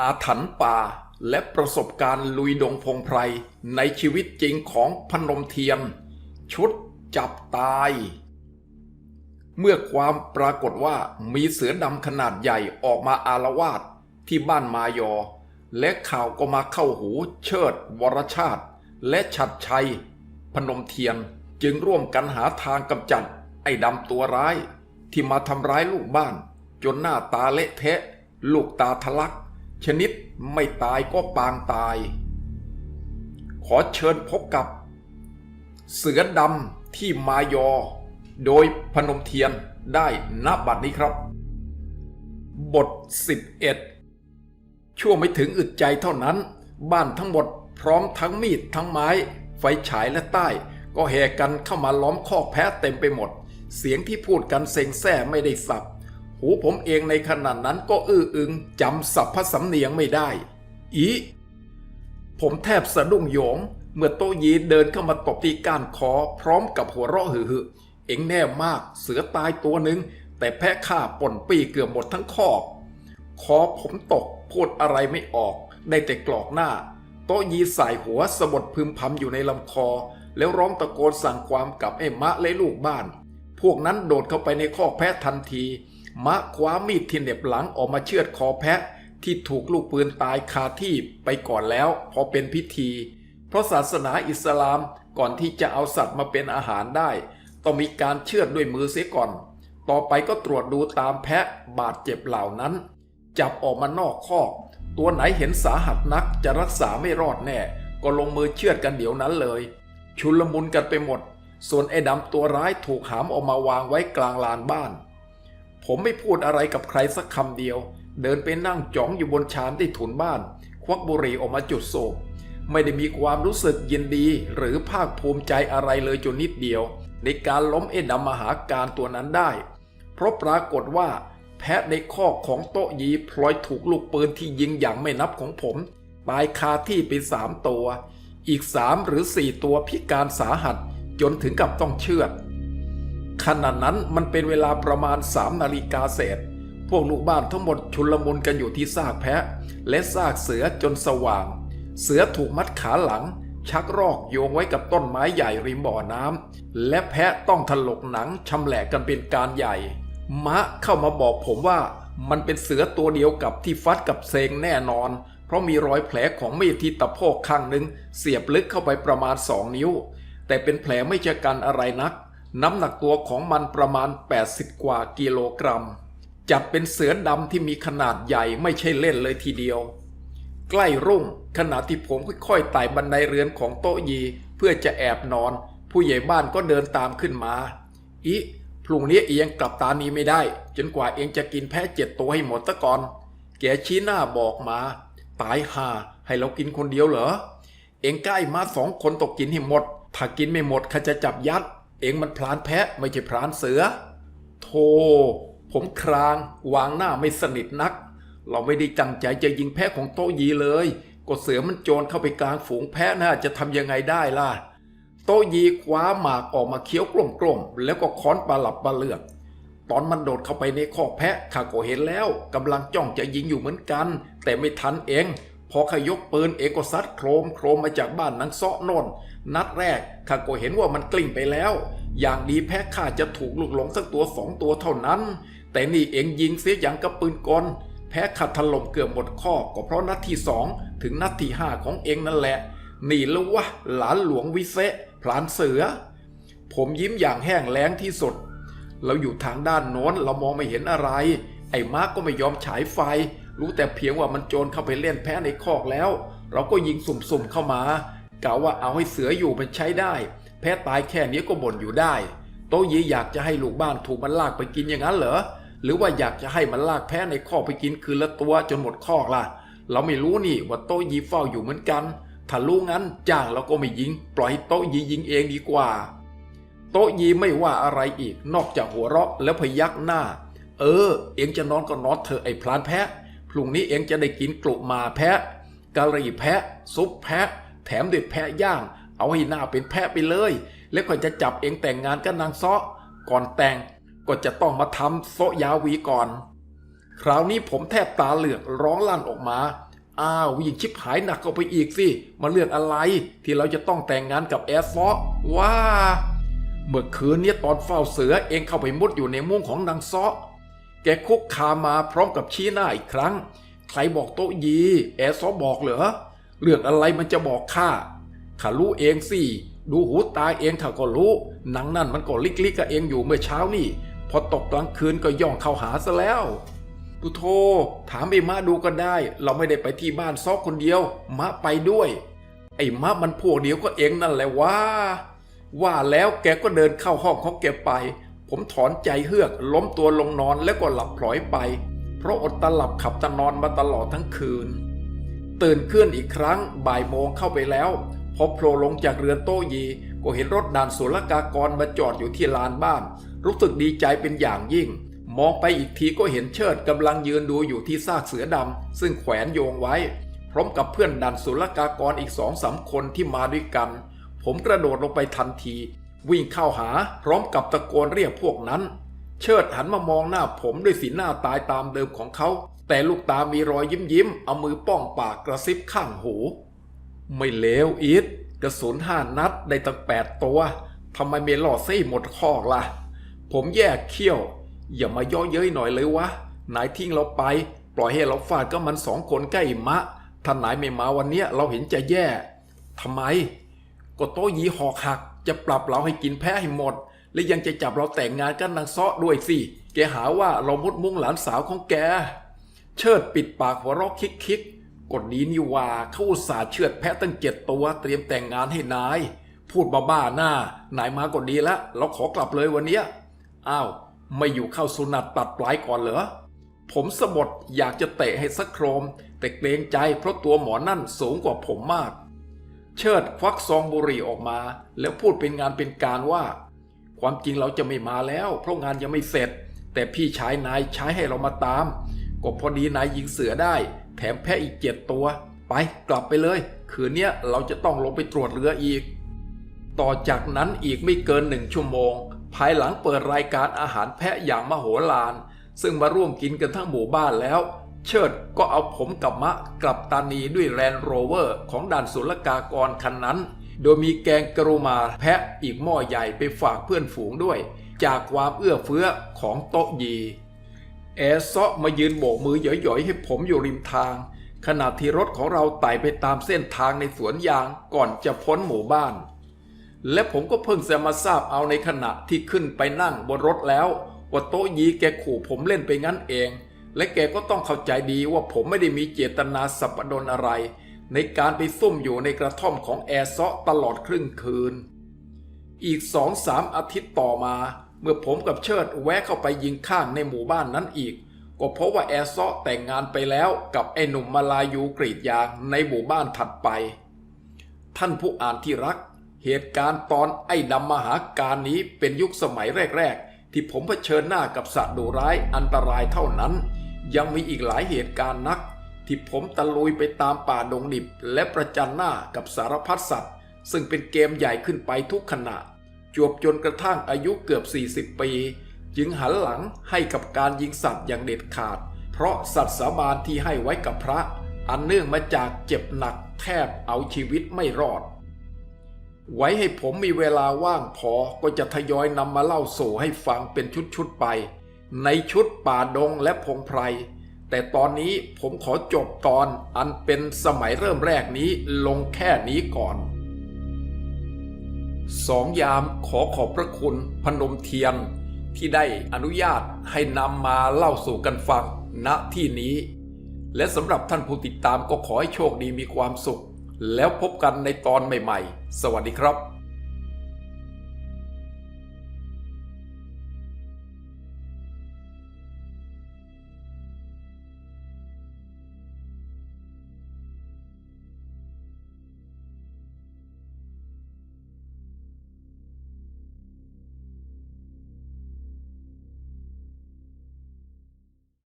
อาถรรพ์ป่า และประสบการณ์ลุยดงพงไพร ในชีวิตจริงของพนมเทียน ชุดจับตาย เมื่อความปรากฏว่ามีเสือดำขนาดใหญ่ออกมาอารวาสที่บ้านมายอ และข่าวก็มาเข้าหูเชิด วรชาติ และฉัดชัย พนมเทียนจึงร่วมกันหาทางกำจัด ไอ้ดำตัวร้าย ที่มาทำร้ายลูกบ้าน จนหน้าตาเละเทะ ลูกตาทะลัก ชนิดไม่ตายก็ปางตาย ขอเชิญพบกับ เสือดำที่มายอ โดยพนมเทียนได้ณบัดนี้ครับ บท 11 ชั่วไม่ถึงอึดใจเท่านั้น บ้านทั้งหมดพร้อมทั้งมีดทั้งไม้ ไฟฉายและใต้ ก็แห่กันเข้ามาล้อมคอกแพะเต็มไปหมด เสียงที่พูดกันเซ็งแซ่ไม่ได้สับ หูผมเองในขณะนั้นก็อื้ออึงจำสับพะสำเนียงไม่ได้ อี ผมแทบสะดุ้งโยง เมื่อโตยีเดินเข้ามาตบที่ก้านคอพร้อมกับหัวเราะหึ่เอ็งแน่มากเสือตายตัวหนึ่งแต่แพะข้าป่นปีเกือบหมดทั้งคอกคอผมตกพูดอะไรไม่ออกได้แต่กรอกหน้า โตยีสายหัวสะบดพึมพำอยู่ในลำคอ แล้วร้องตะโกนสั่งความกับไอ้มะและลูกบ้าน พวกนั้นโดดเข้าไปในคอกแพะทันที มะคว้ามีดที่เหน็บหลังออกมาเชือดคอแพะ ที่ถูกลูกปืนตายคาที่ไปก่อนแล้ว พอเป็นพิธี เพราะศาสนาอิสลามก่อนที่จะเอาสัตว์มาเป็นอาหารได้ ต้องมีการเชือดด้วยมือเสียก่อน ต่อไปก็ตรวจดูตามแพะบาดเจ็บเหล่านั้น จับออกมานอกคอก ตัวไหนเห็นสาหัสนักจะรักษาไม่รอดแน่ ก็ลงมือเชือดกันเดี๋ยวนั้นเลย ชุลมุนกันไปหมด ส่วนไอ้ดำตัวร้ายถูกหามออกมาวางไว้กลางลานบ้าน ผมไม่พูดอะไรกับใครสักคำเดียว เดินไปนั่งจ้องอยู่บนชานที่ถุนบ้าน ควักบุหรี่ออกมาจุดโศกไม่ได้มีความรู้สึกยินดีหรือภาคภูมิใจอะไรเลยจนนิดเดียว ในการล้มเอ็ดำมหาการตัวนั้นได้ เพราะปรากฏว่า แพะในคอของโต๊ะยีพลอยถูกลูกปืนที่ยิงอย่างไม่นับของผม ตายคาที่ไปสามตัว อีกสามหรือสี่ตัวพิการสาหัส จนถึงกับต้องเชือด ขณะนั้นมันเป็นเวลาประมาณสามนาฬิกาเศษ พวกลูกบ้านทั้งหมดชุลมุนกันอยู่ที่ซากแพะ และซากเสือจนสว่าง เสือถูกมัดขาหลัง ชักรอกโยงไว้กับต้นไม้ใหญ่ริมบ่อน้ำและแพะต้องถลกหนังชำแหละกันเป็นการใหญ่ มะเข้ามาบอกผมว่ามันเป็นเสือตัวเดียวกับที่ฟัดกับเซงแน่นอน เพราะมีรอยแผลของมีดที่ตะโพกข้างหนึ่งเสียบลึกเข้าไปประมาณสองนิ้ว แต่เป็นแผลไม่ชะกันอะไรนัก น้ำหนักตัวของมันประมาณ 80 กว่ากิโลกรัม จัดเป็นเสือดำที่มีขนาดใหญ่ไม่ใช่เล่นเลยทีเดียว ใกล้รุ่งขณะที่ผมค่อยๆไต่บันไดเรือนของโต๊ะยีเพื่อจะแอบนอน ผู้ใหญ่บ้านก็เดินตามขึ้นมาอีพรุ่งนี้เองกลับตานีไม่ได้ จนกว่าเองจะกินแพะเจ็ดตัวให้หมดซะก่อน แกชี้หน้าบอกมา ตายห่าให้เรากินคนเดียวเหรอ เองใกล้มาสองคนตกกินให้หมด ถ้ากินไม่หมดข้าจะจับยัด เองมันพลานแพะไม่ใช่พลานเสือ โธ่ผมครางวางหน้าไม่สนิทนัก เราไม่ได้จังใจจะยิงแพะของโตยีเลย ก็เสือมันโจรเข้าไปกลางฝูงแพะน่าจะทำยังไงได้ล่ะ โตยีคว้าหมากออกมาเคี้ยวกลมๆแล้วก็ค้อนปลาหลับปลาเลือก ตอนมันโดดเข้าไปในคอกแพะข้าก็เห็นแล้วกำลังจ้องจะยิงอยู่เหมือนกัน แต่ไม่ทันเอง พอขยกปืนเอกซัดโครมโครมมาจากบ้านนังเซาะโนนนัดแรกข้าก็เห็นว่ามันกลิ้งไปแล้ว อย่างดีแพะข้าจะถูกลูกหลงสักตัวสองตัวเท่านั้น แต่นี่เองยิงเสียอย่างกับปืนกลแพ้ขัดถล่มเกือบหมดข้อก็เพราะนัดที่สองถึงนัดที่ห้าของเองนั่นแหละ นี่แล้ววะหลานหลวงวิเศษพลานเสือ ผมยิ้มอย่างแห้งแล้งที่สุด เราอยู่ทางด้านโน้นเรามองไม่เห็นอะไร ไอ้มาร์กก็ไม่ยอมฉายไฟ รู้แต่เพียงว่ามันโจรเข้าไปเล่นแพ้ในคอกแล้ว เราก็ยิงสุ่มๆเข้ามากะว่าเอาให้เสืออยู่มันใช้ได้ แพ้ตายแค่นี้ก็บ่นอยู่ได้ โตยีอยากจะให้ลูกบ้านถูกมันลากไปกินอย่างนั้นเหรอหรือว่าอยากจะให้มันลากแพ้ในคอกไปกินคืนละตัวจนหมดคอกล่ะ เราไม่รู้นี่ว่าโตยีเฝ้าอยู่เหมือนกันถ้ารู้งั้นจ้างเราก็ไม่ยิง ปล่อยโตยียิงเองดีกว่า โตยีไม่ว่าอะไรอีกนอกจากหัวเราะแล้วพยักหน้า เออ เองจะนอนก็นอนเถอะไอ้พลานแพะ พรุ่งนี้เองจะได้กินกลุมาแพะกะหรี่แพะ ซุปแพะ แถมด้วยแพะย่าง เอาให้หน้าเป็นแพะไปเลย แล้วก็จะจับเองแต่งงานกับนางซ้อก่อนแต่งก็จะต้องมาทำโซยาวีก่อน คราวนี้ผมแทบตาเหลือกร้องลั่นออกมา อ้าวยิ่งชิบหายหนักเข้าไปอีกสิ มาเรื่องอะไรที่เราจะต้องแต่งงานกับแอร์ซอว่าเมื่อคืนเนี้ตอนเฝ้าเสือเองเข้าไปมุดอยู่ในมุ้งของนางซ้อ แกคุกคามมาพร้อมกับชี้หน้าอีกครั้ง ใครบอกโต๊ะยี แอซอบอกเหรอ เรื่องอะไรมันจะบอกข้าข้ารู้เองสิ ดูหูตาเองข้าก็รู้ หนังนั่นมันก็ลิกลิกกับเองอยู่เมื่อเช้านี่ พอตกกลางคืนก็ย่องเข้าหาซะแล้วปุโทถามไอ้มะดูก็ได้ เราไม่ได้ไปที่บ้านซอกคนเดียว มะไปด้วย ไอ้มะมันพวกเดียวก็เองนั่นแหละว่า ว่าแล้วแกก็เดินเข้าห้องของแกไป ผมถอนใจเฮือก ล้มตัวลงนอนแล้วก็หลับพลอยไป เพราะอดตลับขับตานอนมาตลอดทั้งคืน ตื่นขึ้นอีกครั้งบ่ายโมงเข้าไปแล้ว พอโผล่ลงจากเรือนโต้ยี ก็เห็นรถด่านศุลกากรมาจอดอยู่ที่ลานบ้าน รู้สึกดีใจเป็นอย่างยิ่ง มองไปอีกทีก็เห็นเชิดกำลังยืนดูอยู่ที่ซากเสือดำซึ่งแขวนโยงไว้ พร้อมกับเพื่อนด่านศุลกากรอีกสองสามคนที่มาด้วยกัน ผมกระโดดลงไปทันที วิ่งเข้าหาพร้อมกับตะโกนเรียกพวกนั้น เชิดหันมามองหน้าผมด้วยสีหน้าตายตามเดิมของเขา แต่ลูกตามีรอยยิ้มยิ้มเอามือป้องปากกระซิบข้างหู ไม่เลวอีทกระสุนห้านัดได้ตั้งแปดตัวทำไมไม่หลอดซี่หมดคอกล่ะ ผมแยกเขี้ยว อย่ามาย่อเย้ยหน่อยเลยวะนายทิ้งเราไป ปล่อยให้เราฟาดก็มันสองคนใกล้มะถ้านายไม่มาวันเนี้ยเราเห็นจะแย่ทำไม ก็โต๊ะยีหอกหัก จะปรับเราให้กินแพ้ให้หมด และยังจะจับเราแต่งงานกันนางซ้อด้วยสิ แกหาว่าเรามุดมุ้งหลานสาวของแก เชิดปิดปากหัวเราะคิกคิกกดดีนี่ว่าเขาอุตส่าห์เชือดแพะตั้งเจ็ดตัวเตรียมแต่งงานให้นาย พูดบ้าๆหน้านายมาก็ดีแล้วเราขอกลับเลยวันเนี้ยอ้าว ไม่อยู่เข้าสุนัตตัดปลายก่อนเหรอ ผมสะบดอยากจะเตะให้สักโครม แต่เกรงใจเพราะตัวหมอนั่นสูงกว่าผมมาก เชิดควักซองบุหรี่ออกมา แล้วพูดเป็นงานเป็นการว่า ความจริงเราจะไม่มาแล้ว เพราะงานยังไม่เสร็จ แต่พี่ชายนายใช้ให้เรามาตาม ก็พอดีนายยิงเสือได้ แถมแพะอีกเจ็ดตัว ไปกลับไปเลย คืนเนี้ยเราจะต้องลงไปตรวจเรืออีก ต่อจากนั้นอีกไม่เกินหนึ่งชั่วโมง ภายหลังเปิดรายการอาหารแพะอย่างมโหฬารซึ่งมาร่วมกินกันทั้งหมู่บ้านแล้ว เชิดก็เอาผมกับมะกลับตานีด้วยแรนด์โรเวอร์ของด่านศุลกากรคันนั้น โดยมีแกงกรุมาแพะอีกหม้อใหญ่ไปฝากเพื่อนฝูงด้วย จากความเอื้อเฟื้อของโต๊ะยี แอซาะมายืนโบกมือหย่อยๆให้ผมอยู่ริมทาง ขณะที่รถของเราไต่ไปตามเส้นทางในสวนยางก่อนจะพ้นหมู่บ้าน และผมก็เพิ่งจะมาทราบเอาในขณะที่ขึ้นไปนั่งบนรถแล้วว่าโต๊ะยีแกขู่ผมเล่นไปงั้นเอง และแกก็ต้องเข้าใจดีว่าผมไม่ได้มีเจตนาสับปดนอะไร ในการไปซุ่มอยู่ในกระท่อมของแอร์เซาะตลอดครึ่งคืน อีกสองสามอาทิตย์ต่อมา เมื่อผมกับเชิดแวะเข้าไปยิงข้างในหมู่บ้านนั้นอีก ก็เพราะว่าแอร์เซาะแต่งงานไปแล้วกับไอ้หนุ่มมาลายูกรีดยางในหมู่บ้านถัดไป ท่านผู้อ่านที่รัก เหตุการณ์ตอนไอ้ดำมหาการนี้เป็นยุคสมัยแรก ๆ ที่ผมเผชิญหน้ากับสัตว์ดุร้ายอันตรายเท่านั้น ยังมีอีกหลายเหตุการณ์นัก ที่ผมตะลุยไปตามป่าดงดิบและประจันหน้ากับสารพัดสัตว์ ซึ่งเป็นเกมใหญ่ขึ้นไปทุกขณะ จวบจนกระทั่งอายุเกือบ 40 ปี จึงหันหลังให้กับการยิงสัตว์อย่างเด็ดขาด เพราะสัตว์สาบานที่ให้ไว้กับพระ อันเนื่องมาจากเจ็บหนักแทบเอาชีวิตไม่รอด ไว้ให้ผมมีเวลาว่างพอก็จะทยอยนำมาเล่าสู่ให้ฟังเป็นชุดๆไป ในชุดป่าดงและพงไพร แต่ตอนนี้ผมขอจบตอนอันเป็นสมัยเริ่มแรกนี้ลงแค่นี้ก่อนสองยามขอขอบพระคุณพนมเทียน ที่ได้อนุญาตให้นำมาเล่าสู่กันฟังณที่นี้ และสำหรับท่านผู้ติดตามก็ขอให้โชคดีมีความสุข แล้วพบกันในตอนใหม่ ๆ สวัสดีครับ